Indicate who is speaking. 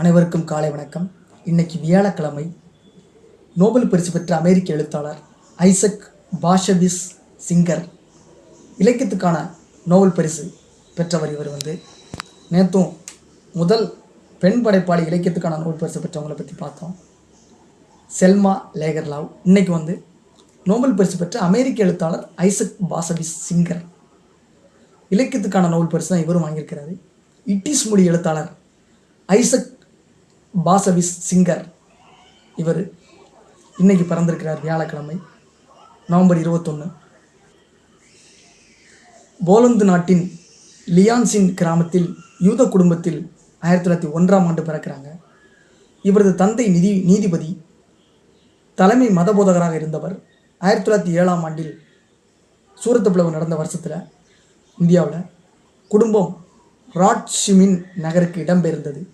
Speaker 1: அனைவருக்கும் காலை வணக்கம். இன்னைக்கு வியாழக்கிழமை நோபல் பரிசு பெற்ற அமெரிக்க எழுத்தாளர் ஐசக் பாஷவிஸ் சிங்கர் இலக்கியத்துக்கான நோபல் பரிசு பெற்றவர் இவர் வந்து. நேற்றும் முதல் பெண் படைப்பாளி இலக்கியத்துக்கான நோபல் பரிசு பெற்றவங்களை பற்றி பார்த்தோம். செல்மா லேகர்லாவ். இன்னைக்கு வந்து நோபல் பரிசு பெற்ற அமெரிக்க எழுத்தாளர் ஐசக் பாசவிஸ் சிங்கர் இலக்கியத்துக்கான நோபல் பரிசு தான் இவரும் வாங்கியிருக்கிறாரு. இட்டிஸ் மொழி எழுத்தாளர் ஐசக் பாசவிஸ் சிங்கர். இவர் இன்னைக்கு பிறந்திருக்கிறார் வியாழக்கிழமை நவம்பர் இருபத்தொன்று போலந்து நாட்டின் லியான்சின் கிராமத்தில் யூத குடும்பத்தில் ஆயிரத்தி தொள்ளாயிரத்தி ஒன்றாம் ஆண்டு பிறக்கிறாங்க. இவரது தந்தை நிதி நீதிபதி தலைமை மதபோதகராக இருந்தவர் ஆயிரத்தி தொள்ளாயிரத்தி ஏழாம் ஆண்டில் சூரத் பிளவு நடந்த வருஷத்தில் இந்தியாவில் குடும்பம் ராட்சிமின் நகருக்கு இடம்பெயர்ந்தது.